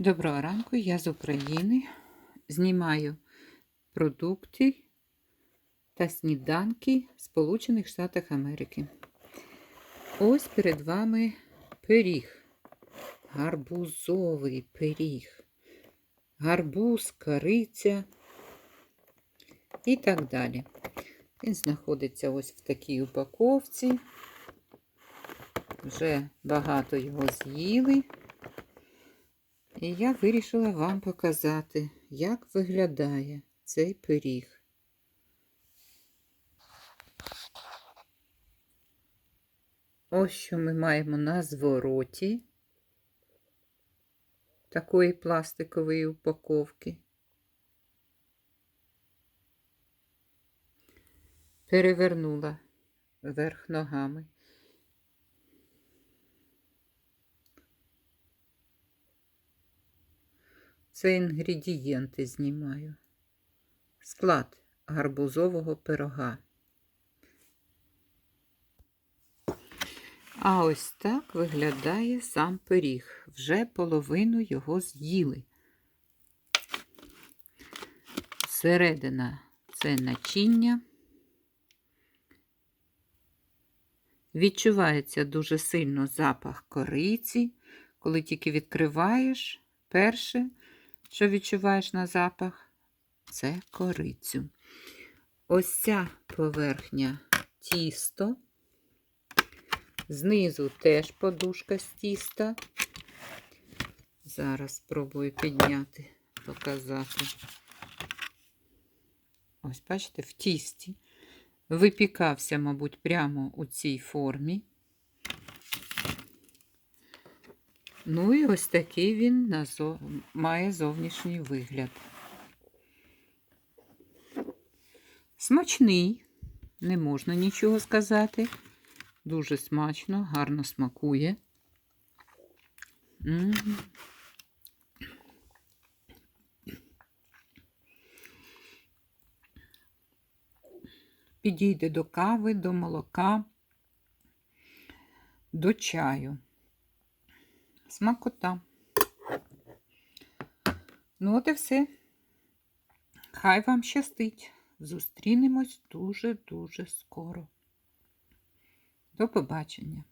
Доброго ранку, я з України. Знімаю продукти та сніданки Сполучених Штатах Америки. Ось перед вами пиріг. Гарбузовий пиріг. Гарбуз, кориця і так далі. Він знаходиться ось в такій упаковці. Вже багато його з'їли. І я вирішила вам показати, як виглядає цей пиріг. Ось що ми маємо на звороті такої пластикової упаковки. Перевернула вверх ногами. Це інгредієнти знімаю. Склад гарбузового пирога. А ось так виглядає сам пиріг. Вже половину його з'їли. Середина це начиння. Відчувається дуже сильно запах кориці. Коли тільки відкриваєш, перше, що відчуваєш на запах, це корицю. Ось ця поверхня тісто. Знизу теж подушка з тіста. Зараз спробую підняти, показати. Ось, бачите, в тісті. Випікався, мабуть, прямо у цій формі. Ну і ось такий він назов... має зовнішній вигляд. Смачний, не можна нічого сказати. Дуже смачно, гарно смакує. М -м -м. Підійде до кави, до молока, до чаю. Смакота. Ну, от і все. Хай вам щастить. Зустрінемось дуже-дуже скоро. До побачення.